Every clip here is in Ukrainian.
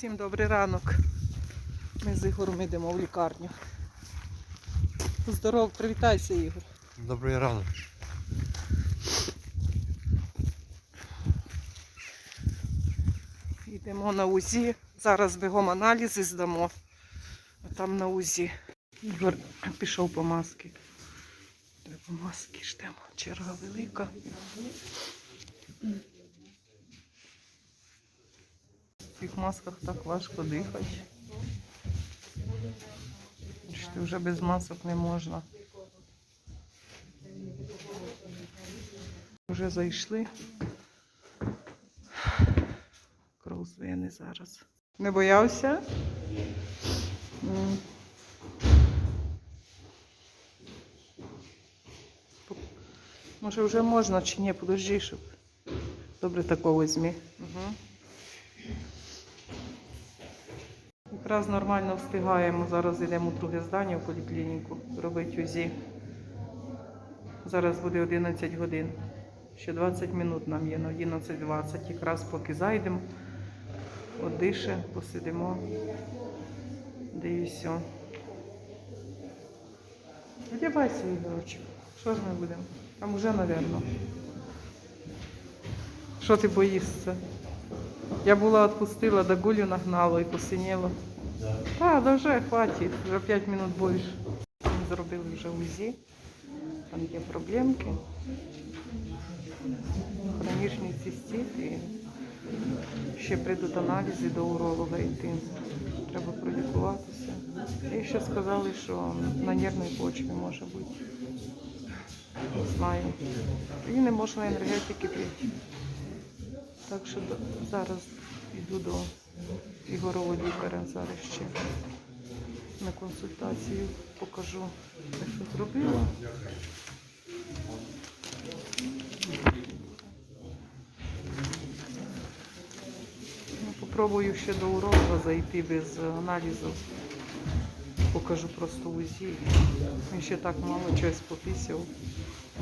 Всім добрий ранок. Ми з Ігорем йдемо в лікарню. Здоров, привітайся, Ігор. Добрий ранок. Йдемо на УЗІ. Зараз бігом аналізи здамо. А там на УЗІ. Ігор пішов по маски. Треба маски ждемо. Черга велика. В цих масках так важко дихати. Що вже без масок не можна. Вже зайшли. Кров з вени зараз. Не боявся? Може вже можна чи ні, подожди, щоб. Добре такого візьми. Угу. Якраз нормально встигаємо. Зараз йдемо у друге здання в поліклініку робити УЗІ. Зараз буде 11 годин. Ще 20 минут нам є на 11.20. Якраз поки зайдемо, одише, посидимо. Все. Одягайся, Ігорочок. Що ж ми будемо? Там уже, напевно. Що ти боїшся? Я була відпустила, до гулю нагнало і посиніло. Так, да вже хватить, вже 5 минут більше. Зробили вже УЗІ. Там є проблемки. Хронічний цистит і ще прийдуть аналізи до уролога йти. Треба пролікуватися. І ще сказали, що на нервній почві може бути. Не знаю. І не можна енергетики пити. Так що зараз йду до Ігорового лікаря, зараз ще на консультацію покажу, що зробила. Ну, Попробую ще до уролога зайти без аналізів. Покажу просто УЗІ. Він ще так мало чогось попісяв.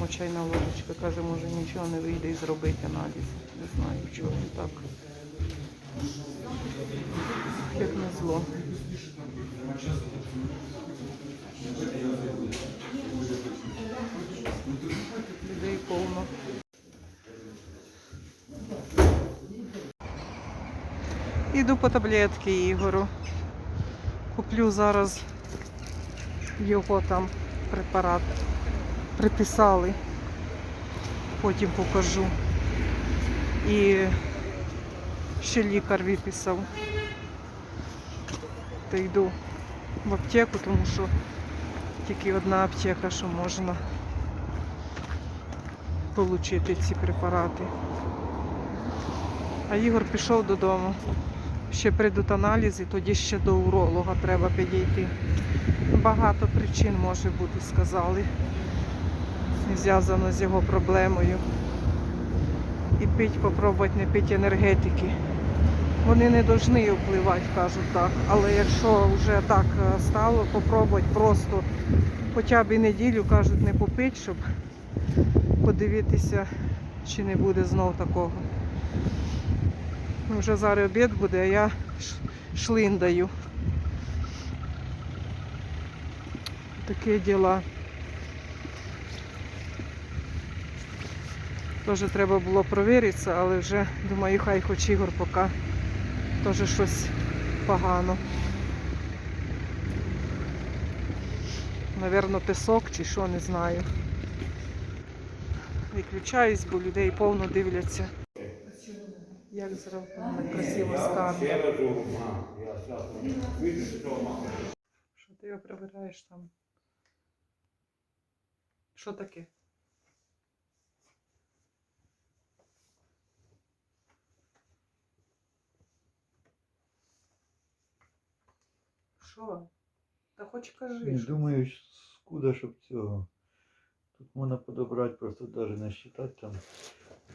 Мочайна ложечка каже, може нічого не вийде і зробити аналіз. Не знаю, чого так. Як. Людей повно. Іду по таблетки Ігору. Куплю зараз його там препарат. Приписали. Потім покажу. І ще лікар виписав. То йду в аптеку, тому що тільки одна аптека, що можна отримати ці препарати. А Ігор пішов додому. Ще прийдуть аналізи, тоді ще до уролога треба підійти. Багато причин може бути, сказали, зв'язано з його проблемою. І пить, попробувати не пити енергетики. Вони не повинні впливати, кажуть так. Але якщо вже так е, стало, попробувати просто хоча б і неділю, кажуть, не попити, щоб подивитися, чи не буде знов такого. Ну, Вже зараз обід буде, а я шлиндаю. Такі діла. Теж треба було провіритися, але вже думаю, хай хоч Ігор поки теж щось погано. Навірно, пісок чи що, не знаю. Виключаюсь, бо людей повно дивляться. Як зроблено красиво скан. Що ти його прибираєш там? Що таке? Що? Та хоч кажи. Не що думаю, скуда, щоб цього. Тут можна подобрати, просто навіть не считати там.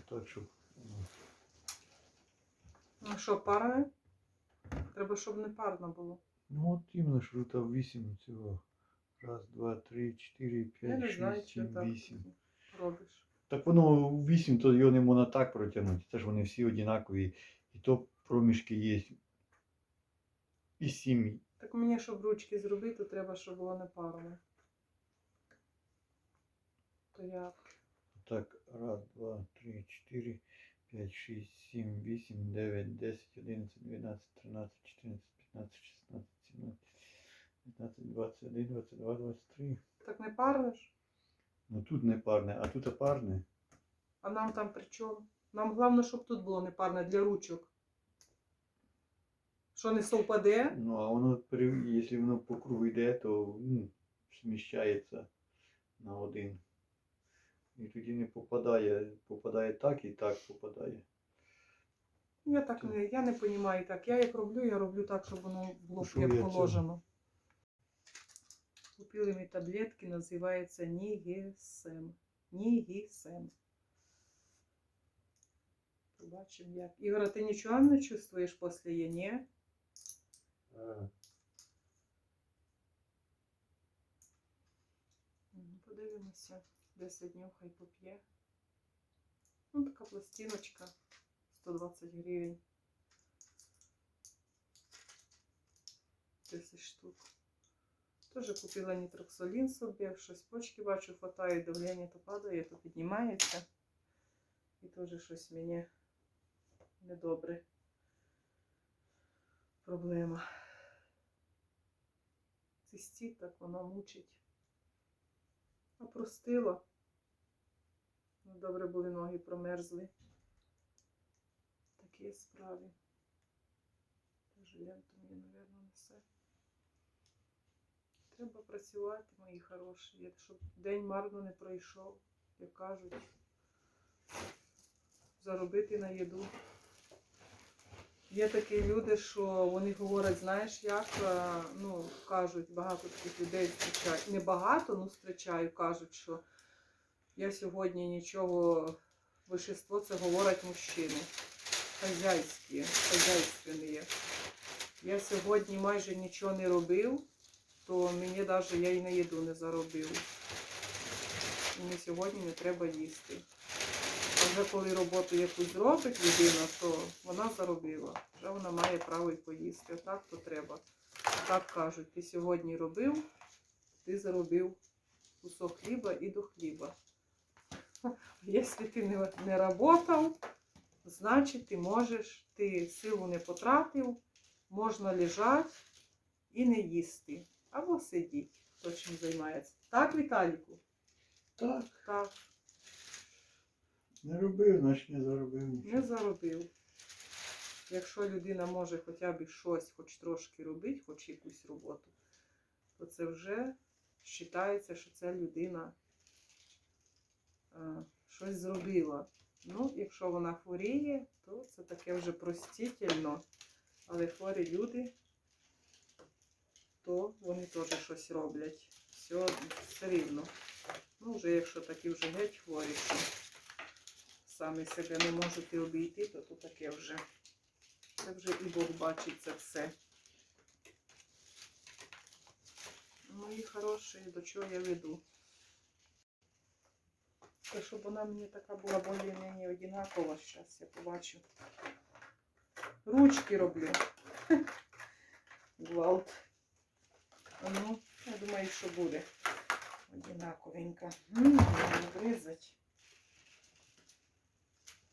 Так, щоб. ну, Ну що, парне? Треба, щоб не парно було. Ну от іменно, що тут 8 цього. Раз, два, три, чотири, п'ять, знаю, шість, сім, вісім. робиш. Так воно 8, то його не можна так протягнути. Це ж вони всі однакові. І то проміжки є. і сім'ї. Так мені, щоб ручки зробити, треба, щоб було не парне. То як? Так, раз, два, три, чотири, п'ять, шість, сім, вісім, дев'ять, десять, одинадцять, дванадцять, тринадцять, чотирнадцять, п'ятнадцять, шістнадцять, сімнадцять, п'ятнадцять, двадцять один, двадцять два, двадцять три. Так не парне ж? Ну тут не парне, а тут парне. А нам там при чому? Нам головне, щоб тут було не парне для ручок. Що не совпаде? Ну, а воно, якщо воно по кругу йде, то ну, зміщається на один. І тоді не попадає, попадає так і так попадає. Я так не, я не розумію так. Я як роблю, я роблю так, щоб воно було Що як положено. Купили ми таблетки, називаються Нігесем. Нігесем. Побачимо як. Ігора, ти нічого не чувствуєш після її, ні? Ну, Подивимося. 10 днів хай поп'є. Ну, така пластиночка. 120 гривень. 10 штук. Теж купила нітроксолін собі, щось почки бачу, хватає, давлення то падає, то піднімається. І теж щось мені недобре. Проблема. Цистит, так воно мучить. А. Ну, добре були ноги промерзли. Такі справи. Теж ленту мені, мабуть, несе. Треба працювати, мої хороші, щоб день марно не пройшов, як кажуть. Заробити на їду. Є такі люди, що вони говорять, знаєш, як, е, ну, кажуть, багато таких людей зустрічаю. Не багато, ну зустрічаю, кажуть, що я сьогодні нічого, вишество це говорять мужчини. Хазяйські, хазяйственні. Я сьогодні майже нічого не робив, то мені навіть я і на їду не заробив. Мені сьогодні не треба їсти. Вже коли роботу якусь зробить людина, то вона заробила. Вже вона має право і поїсти. Отак то треба. Так кажуть, ти сьогодні робив, ти заробив кусок хліба і до хліба. Якщо ти не, не працював, значить ти можеш, ти силу не потратив, можна лежати і не їсти. Або сидіти, хто чим займається. Так, Віталіку? Так, Так. Не робив, значить не заробив нічого. Не заробив. Якщо людина може хоча б щось, хоч трошки робити, хоч якусь роботу, то це вже вважається, що ця людина е, щось зробила. Ну, якщо вона хворіє, то це таке вже простительно. Але хворі люди, то вони теж щось роблять. Все, все рівно. Ну, вже якщо такі вже геть хворі, самі себе не можуть і обійти, то то таке вже. Це вже і Бог бачить це все. Мої хороші, до чого я веду. Та щоб вона мені така була більш-менш одинакова, зараз я побачу. Ручки роблю. Гвалт. Ну, я думаю, що буде одинаковенька. Врізать.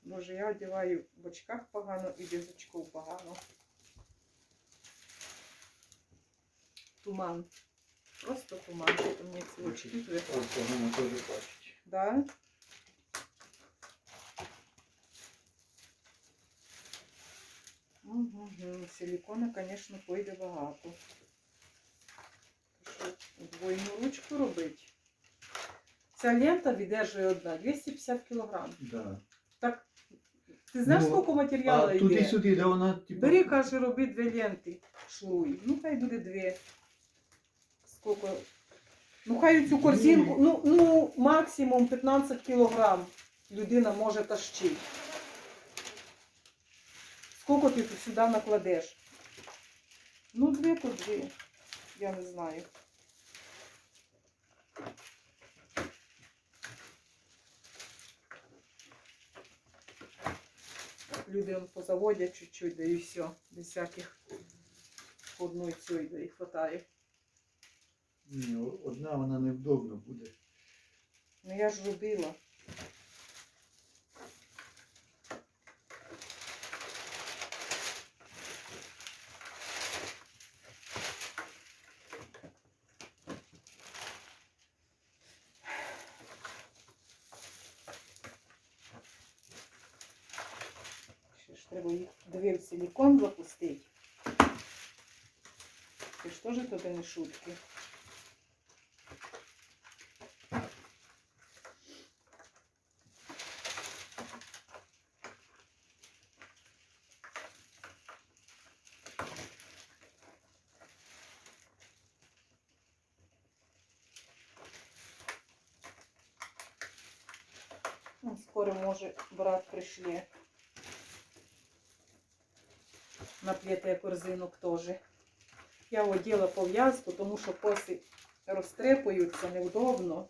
Боже, я одягаю в очках погано і без очков погано. Туман. Просто туман. Що мені ці очки теж. Да? Угу. Силикона, звісно, пойде багато. То що, двойну ручку робити. Ця лента віддержує одна 250 кг. Да. Ти знаєш, Ну, скільки матеріалу А йде? туди-сюди, де вона типу. Бери, каже, роби дві ленти. Шлуй. Ну, хай буде дві. Скільки? Ну, хай цю корзинку, ну, ну максимум 15 кілограм людина може тащити. Скільки ти тут сюди накладеш? Ну, дві то дві. Я не знаю. Люди он позаводять чуть-чуть, да і все, без всяких одну цю і хватає. Ні, одна вона невдобно буде. Ну я ж робила. треба їх дві в силікон запустити. Це ж теж туди не шутки. Ну, Скоро може брат Наплетає корзинок теж. Я оділа пов'язку, тому що коси розтрепуються невдобно.